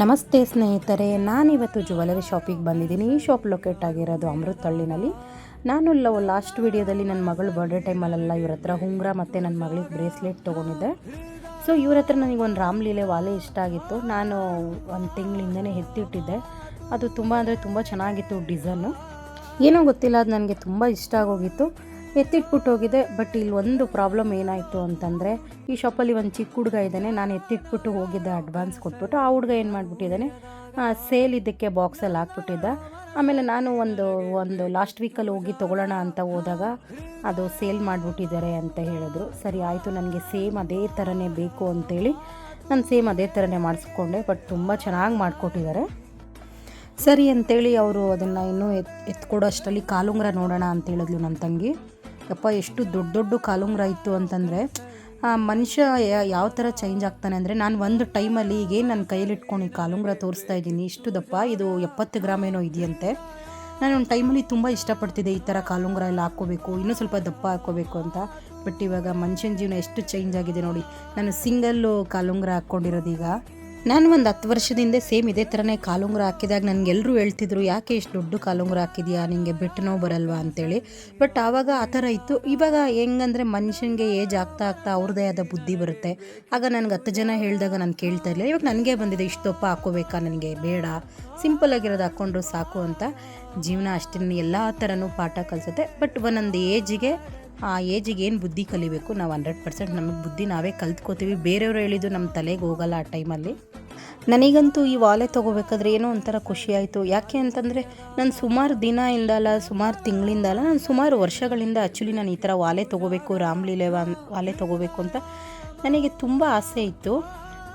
ನಮಸ್ತೆ ಸ್ನೇಹಿತರೆ, ನಾನಿವತ್ತು ಜ್ಯುವೆಲರಿ ಶಾಪಿಗೆ ಬಂದಿದ್ದೀನಿ. ಈ ಶಾಪ್ ಲೊಕೇಟ್ ಆಗಿರೋದು ಅಮೃತಹಳ್ಳಿನಲ್ಲಿ ನಾನು ಲಾಸ್ಟ್ ವಿಡಿಯೋದಲ್ಲಿ ನನ್ನ ಮಗಳ ಬರ್ಡೇ ಟೈಮಲ್ಲೆಲ್ಲ ಇವ್ರ ಹತ್ರ ಉಂಗುರ ಮತ್ತು ನನ್ನ ಮಗಳಿಗೆ ಬ್ರೇಸ್ಲೆಟ್ ತೊಗೊಂಡಿದ್ದೆ. ಸೊ ಇವ್ರ ಹತ್ರ ನನಗೆ ಒಂದು ರಾಮ್ಲೀಲೆ ವಾಲೆ ಇಷ್ಟ ಆಗಿತ್ತು. ನಾನು ಒಂದು ತಿಂಗಳಿಂದನೇ ಎತ್ತಿಟ್ಟಿದ್ದೆ. ಅದು ತುಂಬ ಅಂದರೆ ತುಂಬ ಚೆನ್ನಾಗಿತ್ತು ಡಿಸೈನು. ಏನೋ ಗೊತ್ತಿಲ್ಲ, ಅದು ನನಗೆ ತುಂಬ ಇಷ್ಟ ಆಗೋಗಿತ್ತು. ಎತ್ತಿಟ್ಬಿಟ್ಟು ಹೋಗಿದೆ. ಬಟ್ ಇಲ್ಲಿ ಒಂದು ಪ್ರಾಬ್ಲಮ್ ಏನಾಯಿತು ಅಂತಂದರೆ, ಈ ಶಾಪಲ್ಲಿ ಒಂದು ಚಿಕ್ಕ ಹುಡುಗ ಇದ್ದಾನೆ. ನಾನು ಎತ್ತಿಟ್ಬಿಟ್ಟು ಹೋಗಿದ್ದೆ ಅಡ್ವಾನ್ಸ್ ಕೊಟ್ಬಿಟ್ಟು. ಆ ಹುಡುಗ ಏನು ಮಾಡಿಬಿಟ್ಟಿದ್ದಾನೆ? ಸೇಲ್ ಇದಕ್ಕೆ ಬಾಕ್ಸಲ್ಲಿ ಹಾಕ್ಬಿಟ್ಟಿದ್ದ. ಆಮೇಲೆ ನಾನು ಒಂದು ಒಂದು ಲಾಸ್ಟ್ ವೀಕಲ್ಲಿ ಹೋಗಿ ತೊಗೊಳ್ಳೋಣ ಅಂತ ಹೋದಾಗ ಅದು ಸೇಲ್ ಮಾಡಿಬಿಟ್ಟಿದ್ದಾರೆ ಅಂತ ಹೇಳಿದ್ರು. ಸರಿ, ಆಯಿತು, ನನಗೆ ಸೇಮ್ ಅದೇ ಥರನೇ ಬೇಕು ಅಂತೇಳಿ ನಾನು ಸೇಮ್ ಅದೇ ಥರನೇ ಮಾಡಿಸ್ಕೊಂಡೆ. ಬಟ್ ತುಂಬ ಚೆನ್ನಾಗಿ ಮಾಡಿಕೊಟ್ಟಿದ್ದಾರೆ. ಸರಿ ಅಂತೇಳಿ ಅವರು ಅದನ್ನು ಇನ್ನೂ ಎತ್, ಎತ್ಕೊಡೋ ಅಷ್ಟರಲ್ಲಿ ಕಾಲುಂಗ್ರ ನೋಡೋಣ ಅಂತ ಹೇಳಿದ್ಲು ನನ್ನ ತಂಗಿ. ಯಪ್ಪ, ಎಷ್ಟು ದೊಡ್ಡ ದೊಡ್ಡ ಕಾಲುಂಗ್ರ ಇತ್ತು ಅಂತಂದರೆ ಮನುಷ್ಯ ಯಾವ ಥರ ಚೇಂಜ್ ಆಗ್ತಾನೆ ಅಂದರೆ, ನಾನು ಒಂದು ಟೈಮಲ್ಲಿ ಈಗೇನು ನನ್ನ ಕೈಯಲ್ಲಿಟ್ಕೊಂಡು ಈ ಕಾಲುಂಗ್ರ ತೋರಿಸ್ತಾ ಇದ್ದೀನಿ ಇಷ್ಟು ದಪ್ಪ ಇದು ಎಪ್ಪತ್ತು ಗ್ರಾಮ್ ಏನೋ ಇದೆಯಂತೆ. ನಾನು ಒಂದು ಟೈಮಲ್ಲಿ ತುಂಬ ಇಷ್ಟಪಡ್ತಿದ್ದೆ ಈ ಥರ ಕಾಲುಂಗ್ರ ಎಲ್ಲ ಹಾಕ್ಕೋಬೇಕು, ಇನ್ನೂ ಸ್ವಲ್ಪ ದಪ್ಪ ಹಾಕ್ಕೋಬೇಕು ಅಂತ. ಬಟ್ ಇವಾಗ ಮನುಷ್ಯನ ಜೀವನ ಎಷ್ಟು ಚೇಂಜ್ ಆಗಿದೆ ನೋಡಿ, ನಾನು ಸಿಂಗಲ್ಲು ಕಾಲುಂಗ್ರ ಹಾಕ್ಕೊಂಡಿರೋದೀಗ ನಾನು ಒಂದು ಹತ್ತು ವರ್ಷದಿಂದ ಸೇಮ್ ಇದೇ ಥರನೇ ಕಾಲುಂಗುರ ಹಾಕಿದಾಗ ನನಗೆ ಎಲ್ಲರೂ ಹೇಳ್ತಿದ್ರು, ಯಾಕೆ ಇಷ್ಟು ದೊಡ್ಡ ಕಾಲುಂಗುರ ಹಾಕಿದ್ಯಾ? ನಿಮಗೆ ಬೆಟ್ಟು ನೋವು ಬರಲ್ವಾ? ಅಂತೇಳಿ. ಬಟ್ ಆವಾಗ ಆ ಥರ ಇತ್ತು. ಇವಾಗ ಹೆಂಗಂದರೆ ಮನುಷ್ಯನಿಗೆ ಏಜ್ ಆಗ್ತಾ ಆಗ್ತಾ ಅವ್ರದ್ದೇ ಆದ ಬುದ್ಧಿ ಬರುತ್ತೆ. ಆಗ ನನಗೆ ಹತ್ತು ಜನ ಹೇಳಿದಾಗ ನಾನು ಕೇಳ್ತಾ ಇರಲಿಲ್ಲ. ಇವಾಗ ನನಗೆ ಬಂದಿದೆ, ಇಷ್ಟು ದಪ್ಪ ಹಾಕೋಬೇಕಾ? ನನಗೆ ಬೇಡ. ಸಿಂಪಲ್ ಆಗಿರೋದು ಹಾಕ್ಕೊಂಡ್ರು ಸಾಕು ಅಂತ. ಜೀವನ ಅಷ್ಟೇ ಎಲ್ಲ ಥರನೂ ಪಾಠ ಕಲಿಸುತ್ತೆ. ಬಟ್ ಒಂದೊಂದು ಏಜಿಗೆ ಆ ಏಜಿಗೆ ಏನು ಬುದ್ಧಿ ಕಲಿಬೇಕು? ನಾವು ಹಂಡ್ರೆಡ್ ಪರ್ಸೆಂಟ್ ನಮಗೆ ಬುದ್ಧಿ ನಾವೇ ಕಲ್ತ್ಕೋತೀವಿ. ಬೇರೆಯವರು ಹೇಳಿದ್ದು ನಮ್ಮ ತಲೆಗೆ ಹೋಗಲ್ಲ ಆ ಟೈಮಲ್ಲಿ ನನಗಂತೂ ಈ ವಾಲೆ ತೊಗೋಬೇಕಾದ್ರೆ ಏನೋ ಒಂಥರ ಖುಷಿ ಆಯಿತು. ಯಾಕೆ ಅಂತಂದರೆ ನಾನು ಸುಮಾರು ದಿನ ಇಂದಲ್ಲ ಸುಮಾರು ತಿಂಗಳಿಂದ ಅಲ್ಲ ನಾನು ಸುಮಾರು ವರ್ಷಗಳಿಂದ ಆ್ಯಕ್ಚುಲಿ ನಾನು ಈ ಥರ ವಾಲೆ ತೊಗೋಬೇಕು ರಾಮ್ಲೀಲೆ ವಾಲೆ ತೊಗೋಬೇಕು ಅಂತ ನನಗೆ ತುಂಬ ಆಸೆ ಇತ್ತು.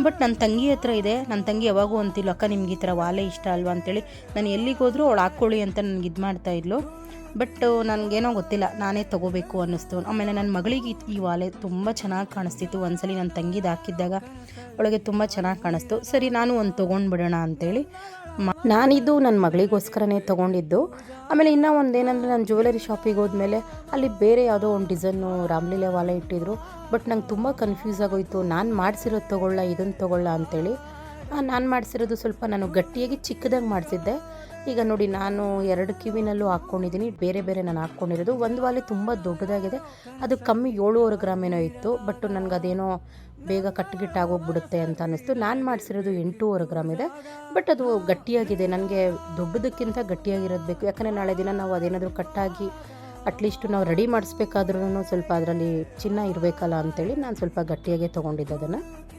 ಬಟ್ ನನ್ನ ತಂಗಿ ಹತ್ರ ಇದೆ. ನನ್ನ ತಂಗಿ ಯಾವಾಗೂ ಅಂತಿಲ್ಲ ಅಕ್ಕ, ನಿಮ್ಗೆ ಈ ಥರ ವಾಲೆ ಇಷ್ಟ ಅಲ್ವಾ? ಅಂತೇಳಿ. ನಾನು ಎಲ್ಲಿಗೆ ಹೋದ್ರೂ ಅವಳು ಹಾಕ್ಕೊಳ್ಳಿ ಅಂತ ನನಗೆ ಇದು ಮಾಡ್ತಾ ಇದ್ಲು. ಬಟ್ ನನಗೇನೋ ಗೊತ್ತಿಲ್ಲ. ನಾನೇ ತೊಗೋಬೇಕು ಅನ್ನಿಸ್ತು. ಆಮೇಲೆ ನನ್ನ ಮಗಳಿಗೆ ಈ- ವಾಲೆ ತುಂಬ ಚೆನ್ನಾಗಿ ಕಾಣಿಸ್ತಿತ್ತು. ಒಂದ್ಸಲಿ ನನ್ನ ತಂಗಿದು ಹಾಕಿದ್ದಾಗ ಅವಳಿಗೆ ತುಂಬ ಚೆನ್ನಾಗಿ ಕಾಣಿಸ್ತು. ಸರಿ, ನಾನು ಒಂದು ತೊಗೊಂಡ್ಬಿಡೋಣ ಅಂತೇಳಿ. ನಾನಿದು ನನ್ನ ಮಗಳಿಗೋಸ್ಕರನೇ ತೊಗೊಂಡಿದ್ದು. ಆಮೇಲೆ ಇನ್ನೂ ಒಂದೇನಂದರೆ ನಾನು ಜ್ಯುವೆಲರಿ ಶಾಪಿಗೆ ಹೋದ್ಮೇಲೆ ಅಲ್ಲಿ ಬೇರೆ ಯಾವುದೋ ಒಂದು ಡಿಸೈನು ರಾಮ್ಲೀಲೆ ವಾಲೆ ಇಟ್ಟಿದ್ರು. ಬಟ್ ನಂಗೆ ತುಂಬ ಕನ್ಫ್ಯೂಸ್ ಆಗೋಯ್ತು. ನಾನು ಮಾಡಿಸಿರೋದು ತೊಗೊಳ್ಳ ಇದನ್ನು ತೊಗೊಳ್ಳ ಅಂತೇಳಿ. ನಾನು ಮಾಡಿಸಿರೋದು ಸ್ವಲ್ಪ ನಾನು ಗಟ್ಟಿಯಾಗಿ ಚಿಕ್ಕದಾಗಿ ಮಾಡಿಸಿದ್ದೆ. ಈಗ ನೋಡಿ, ನಾನು ಎರಡು ಕಿವಿನಲ್ಲೂ ಹಾಕ್ಕೊಂಡಿದ್ದೀನಿ. ಬೇರೆ ಬೇರೆ ನಾನು ಹಾಕ್ಕೊಂಡಿರೋದು. ಒಂದು ವಾಲಿ ತುಂಬ ದೊಡ್ಡದಾಗಿದೆ. ಅದು ಕಮ್ಮಿ ಏಳುವರೆ ಗ್ರಾಮ್ ಏನೋ ಇತ್ತು. ಬಟ್ ನನಗೆ ಅದೇನೋ ಬೇಗ ಕಟ್ಟುಗಿಟ್ಟಾಗೋಗ್ಬಿಡುತ್ತೆ ಅಂತ ಅನ್ನಿಸ್ತು. ನಾನು ಮಾಡಿಸಿರೋದು ಎಂಟೂವರೆ ಗ್ರಾಮ್ ಇದೆ. ಬಟ್ ಅದು ಗಟ್ಟಿಯಾಗಿದೆ. ನನಗೆ ದೊಡ್ಡದಕ್ಕಿಂತ ಗಟ್ಟಿಯಾಗಿರೋದು ಬೇಕು. ಯಾಕಂದರೆ ನಾಳೆ ದಿನ ನಾವು ಅದೇನಾದರೂ ಕಟ್ಟಾಗಿ ಅಟ್ಲೀಸ್ಟ್ ನಾವು ರೆಡಿ ಮಾಡಿಸ್ಬೇಕಾದ್ರೂ ಸ್ವಲ್ಪ ಅದರಲ್ಲಿ ಚಿನ್ನ ಇರಬೇಕಲ್ಲ ಅಂತೇಳಿ ನಾನು ಸ್ವಲ್ಪ ಗಟ್ಟಿಯಾಗೇ ತೊಗೊಂಡಿದ್ದೆ ಅದನ್ನು.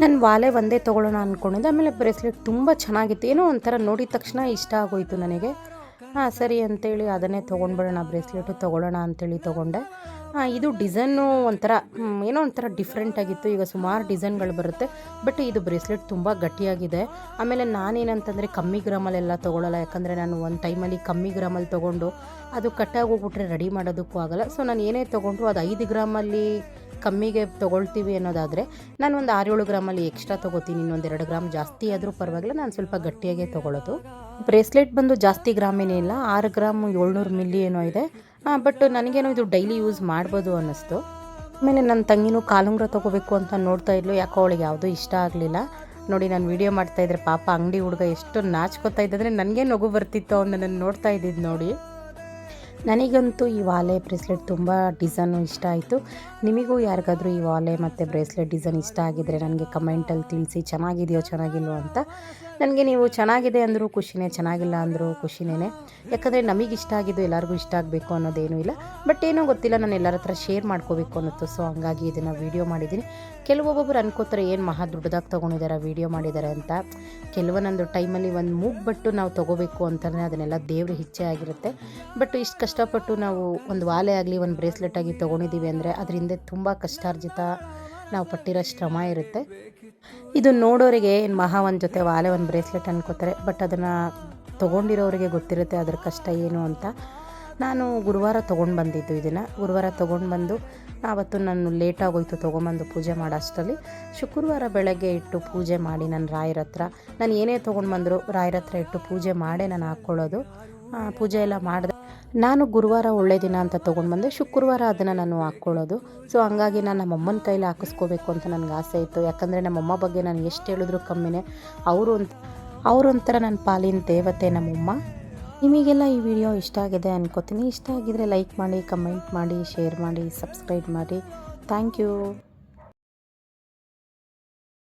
ನಾನು ವಾಲೆ ಒಂದೇ ತೊಗೊಳ್ಳೋಣ ಅಂದ್ಕೊಂಡಿದ್ದೆ ಆಮೇಲೆ ಬ್ರೇಸ್ಲೆಟ್ ತುಂಬ ಚೆನ್ನಾಗಿತ್ತು. ಏನೋ ಒಂಥರ ನೋಡಿದ ತಕ್ಷಣ ಇಷ್ಟ ಆಗೋಯಿತು ನನಗೆ. ಹಾಂ, ಸರಿ ಅಂತೇಳಿ ಅದನ್ನೇ ತೊಗೊಂಡ್ಬಿಡೋಣ, ಬ್ರೇಸ್ಲೆಟು ತೊಗೊಳ್ಳೋಣ ಅಂತೇಳಿ ತೊಗೊಂಡೆ. ಹಾಂ, ಇದು ಡಿಸೈನು ಒಂಥರ ಏನೋ ಒಂಥರ ಡಿಫ್ರೆಂಟಾಗಿತ್ತು ಈಗ ಸುಮಾರು ಡಿಸೈನ್ಗಳು ಬರುತ್ತೆ. ಬಟ್ ಇದು ಬ್ರೇಸ್ಲೆಟ್ ತುಂಬ ಗಟ್ಟಿಯಾಗಿದೆ. ಆಮೇಲೆ ನಾನೇನಂತಂದರೆ ಕಮ್ಮಿ ಗ್ರಾಮಲ್ಲೆಲ್ಲ ತೊಗೊಳ್ಳಲ್ಲ ಯಾಕಂದರೆ ನಾನು ಒಂದು ಟೈಮಲ್ಲಿ ಕಮ್ಮಿ ಗ್ರಾಮಲ್ಲಿ ತೊಗೊಂಡು ಅದು ಕಟ್ಟಾಗಿ ಹೋಗ್ಬಿಟ್ರೆ ರೆಡಿ ಮಾಡೋದಕ್ಕೂ ಆಗಲ್ಲ. ಸೊ, ನಾನು ಏನೇ ತೊಗೊಂಡ್ರು ಅದು ಐದು ಗ್ರಾಮಲ್ಲಿ ಕಮ್ಮಿಗೆ ತೊಗೊಳ್ತೀವಿ ಅನ್ನೋದಾದರೆ ನಾನು ಒಂದು ಆರು ಏಳು ಗ್ರಾಮಲ್ಲಿ ಎಕ್ಸ್ಟ್ರಾ ತೊಗೋತೀನಿ, ಇನ್ನೊಂದು ಎರಡು ಗ್ರಾಮ್ ಜಾಸ್ತಿ ಆದರೂ ಪರವಾಗಿಲ್ಲ, ನಾನು ಸ್ವಲ್ಪ ಗಟ್ಟಿಯಾಗೇ ತೊಗೊಳ್ಳೋದು ಬ್ರೇಸ್ಲೆಟ್ ಬಂದು ಜಾಸ್ತಿ ಗ್ರಾಮೇನೇ ಇಲ್ಲ, ಆರು ಗ್ರಾಮ್ ಏಳ್ನೂರು ಮಿಲ್ಲಿ ಏನೋ ಇದೆ. ಬಟ್ ನನಗೇನೋ ಇದು ಡೈಲಿ ಯೂಸ್ ಮಾಡ್ಬೋದು ಅನ್ನಿಸ್ತು. ಆಮೇಲೆ ನನ್ನ ತಂಗಿನೂ ಕಾಲುಂಗ್ರ ತೊಗೋಬೇಕು ಅಂತ ನೋಡ್ತಾ ಇದ್ಲು, ಯಾಕೋ ಅವಳಿಗೆ ಯಾವುದೂ ಇಷ್ಟ ಆಗಲಿಲ್ಲ. ನೋಡಿ, ನಾನು ವೀಡಿಯೋ ಮಾಡ್ತಾ ಇದ್ರೆ ಪಾಪ ಅಂಗಡಿ ಹುಡುಗ ಎಷ್ಟು ನಾಚ್ಕೋತಾ ಇದ್ದಂದರೆ ನನಗೆ ನಗು ಬರ್ತಿತ್ತು ಅವನ್ನ ನನ್ನ ನೋಡ್ತಾ ಇದ್ದಿದ್ದು ನೋಡಿ. ನನಗಂತೂ ಈ ವಾಲೆ ಬ್ರೇಸ್ಲೆಟ್ ತುಂಬ ಡಿಸೈನು ಇಷ್ಟ ಆಯಿತು. ನಿಮಗೂ ಯಾರಿಗಾದರೂ ಈ ವಾಲೆ ಮತ್ತು ಬ್ರೇಸ್ಲೆಟ್ ಡಿಸೈನ್ ಇಷ್ಟ ಆಗಿದ್ದರೆ ನನಗೆ ಕಮೆಂಟಲ್ಲಿ ತಿಳಿಸಿ, ಚೆನ್ನಾಗಿದೆಯೋ ಚೆನ್ನಾಗಿಲ್ವೋ ಅಂತ. ನನಗೆ ನೀವು ಚೆನ್ನಾಗಿದೆ ಅಂದರೂ ಖುಷಿನೇ, ಚೆನ್ನಾಗಿಲ್ಲ ಅಂದರೂ ಖುಷಿನೇ ಯಾಕಂದರೆ ನಮಗೆ ಇಷ್ಟ ಆಗಿದ್ದು ಎಲ್ಲರಿಗೂ ಇಷ್ಟ ಆಗಬೇಕು ಅನ್ನೋದೇನೂ ಇಲ್ಲ. ಬಟ್ ಏನೋ ಗೊತ್ತಿಲ್ಲ, ನಾನು ಎಲ್ಲರ ಹತ್ರ ಶೇರ್ ಮಾಡ್ಕೋಬೇಕು ಅನ್ನೋದು ಸೊ ಹಂಗಾಗಿ ಇದನ್ನು ವೀಡಿಯೋ ಮಾಡಿದ್ದೀನಿ. ಕೆಲವೊಬ್ಬೊಬ್ಬರು ಅನ್ಕೋತಾರೆ, ಏನು ಮಹಾ ದೊಡ್ಡದಾಗಿ ತೊಗೊಂಡಿದ್ದಾರೆ ವೀಡಿಯೋ ಮಾಡಿದ್ದಾರೆ ಅಂತ. ಕೆಲವೊಂದೊಂದು ಟೈಮಲ್ಲಿ ಒಂದು ಮೂಗ್ಬಟ್ಟು ನಾವು ತೊಗೋಬೇಕು ಅಂತಲೇ ಅದನ್ನೆಲ್ಲ ದೇವ್ರ ಹೆಚ್ಚೆ ಆಗಿರುತ್ತೆ. ಬಟ್ ಇಷ್ಟು ಕಷ್ಟಪಟ್ಟು ನಾವು ಒಂದು ವಾಲೆ ಆಗಲಿ, ಒಂದು ಬ್ರೇಸ್ಲೆಟ್ ಆಗಿ ತೊಗೊಂಡಿದ್ದೀವಿ ಅಂದರೆ ಅದರಿಂದ ತುಂಬ ಕಷ್ಟಾರ್ಜಿತ ನಾವು ಪಟ್ಟಿರೋ ಶ್ರಮ ಇರುತ್ತೆ. ಇದು ನೋಡೋರಿಗೆ ಏನು ಮಹಾ ಒಂದು ಜೊತೆ ವಾಲೆ, ಒಂದು ಬ್ರೇಸ್ಲೆಟ್ ಅನ್ಕೋತಾರೆ, ಬಟ್ ಅದನ್ನು ತೊಗೊಂಡಿರೋರಿಗೆ ಗೊತ್ತಿರುತ್ತೆ ಅದ್ರ ಕಷ್ಟ ಏನು ಅಂತ. ನಾನು ಗುರುವಾರ ತೊಗೊಂಡು ಬಂದಿದ್ದು ಇದನ್ನು. ಗುರುವಾರ ತೊಗೊಂಡು ಬಂದು ಆವತ್ತು ನಾನು ಲೇಟ್ ಆಗೋಯ್ತು ತೊಗೊಂಬಂದು ಪೂಜೆ ಮಾಡೋ ಅಷ್ಟರಲ್ಲಿ ಶುಕ್ರವಾರ ಬೆಳಗ್ಗೆ ಇಟ್ಟು ಪೂಜೆ ಮಾಡಿ ನಾನು ರಾಯರ ಹತ್ರ. ನಾನು ಏನೇ ತೊಗೊಂಡು ಬಂದರೂ ರಾಯರ ಹತ್ರ ಇಟ್ಟು ಪೂಜೆ ಮಾಡೇ ನಾನು ಹಾಕ್ಕೊಳ್ಳೋದು ಪೂಜೆ ಎಲ್ಲ ಮಾಡಿದೆ ನಾನು ಗುರುವಾರ ಒಳ್ಳೆ ದಿನ ಅಂತ ತೊಗೊಂಡು ಬಂದೆ ಶುಕ್ರವಾರ ಅದನ್ನು ನಾನು ಹಾಕ್ಕೊಳ್ಳೋದು. ಸೊ ಹಂಗಾಗಿ ನಾನು ನಮ್ಮಮ್ಮನ ಕೈಲಿ ಹಾಕಿಸ್ಕೋಬೇಕು ಅಂತ ನನಗೆ ಆಸೆ ಇತ್ತು. ಯಾಕಂದರೆ ನಮ್ಮಮ್ಮ ಬಗ್ಗೆ ನಾನು ಎಷ್ಟು ಹೇಳಿದ್ರು ಕಮ್ಮಿನೇ. ಅವರು ಅವರೊಂಥರ ನನ್ನ ಪಾಲಿನ ದೇವತೆ ನಮ್ಮಮ್ಮ. ನಿಮಗೆಲ್ಲ ಈ ವಿಡಿಯೋ ಇಷ್ಟ ಆಗಿದೆ ಅನ್ಕೋತೀನಿ. ಇಷ್ಟ ಆಗಿದರೆ ಲೈಕ್ ಮಾಡಿ, ಕಮೆಂಟ್ ಮಾಡಿ, ಶೇರ್ ಮಾಡಿ, ಸಬ್ಸ್ಕ್ರೈಬ್ ಮಾಡಿ. Thank you.